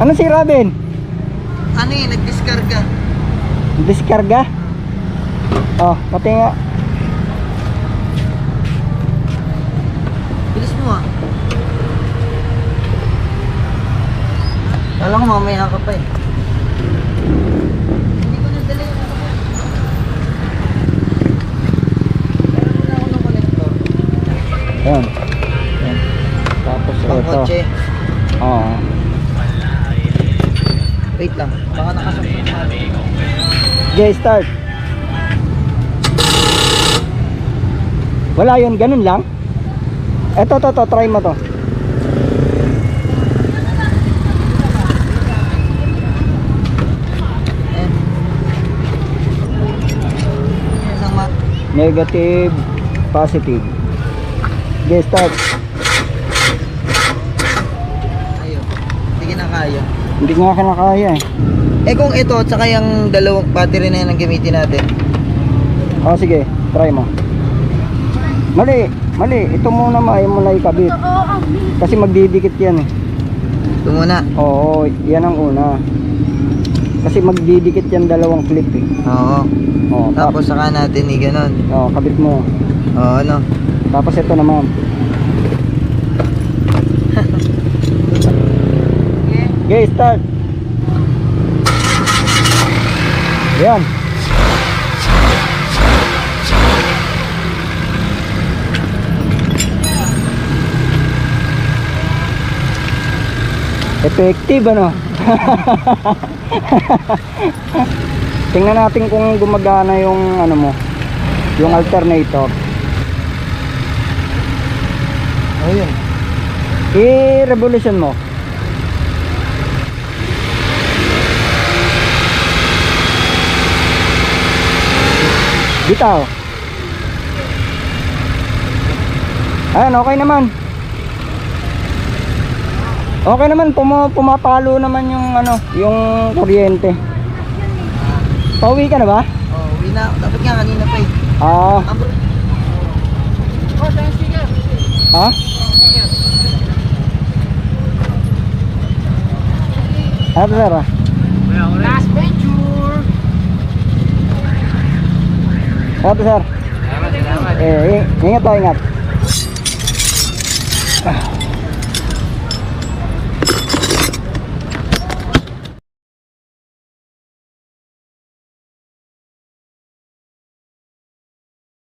Ano si Robin? Ano eh, nag-discarga. Diskarga? Oh, pati nga. Bilis mo ah. Kala ko mamaya ka pa eh. Hindi ko nadala yung ano ko. Meron na ako ng connector. Ayan. Ayan. Tapos Pang ito. kotse. Oo. Wait lang. Baka nakasabot na. Okay, start. Wala yun, ganun lang. Eto, to, to, try mo to. Negative, positive. Okay, start. Ayun. Hindi kinakaya. Hindi nga kinakaya eh. Eh kung ito at saka yung dalawang battery na yun ang gamitin natin. O, sige, try mo. Mali, mali. Ito muna, maayaw mo na ikabit. Kasi magdidikit yan eh. Ito muna. Oo, yan ang una. Kasi magdidikit yan dalawang clip eh. Oo. Oo, tap- Tapos saka natin i ganon. Oo, kabit mo. Oo, ano. Tapos ito naman. Okay, start. Yan. Effective ano? Tingnan natin kung gumagana yung ano mo, yung alternator. Oo yun. I-revolution mo. Bitaw. Ayan, okay naman. Okay naman, puma pumapalo naman yung ano, yung kuryente. Pauwi ka na ba? Oo, uwi na. Dapat nga kanina pa eh. Ah, Ang bro- ha? Ano sir ah? Last picture. Ano sir? Salamat, salamat. Eh, ing- ingat tayo, ingat.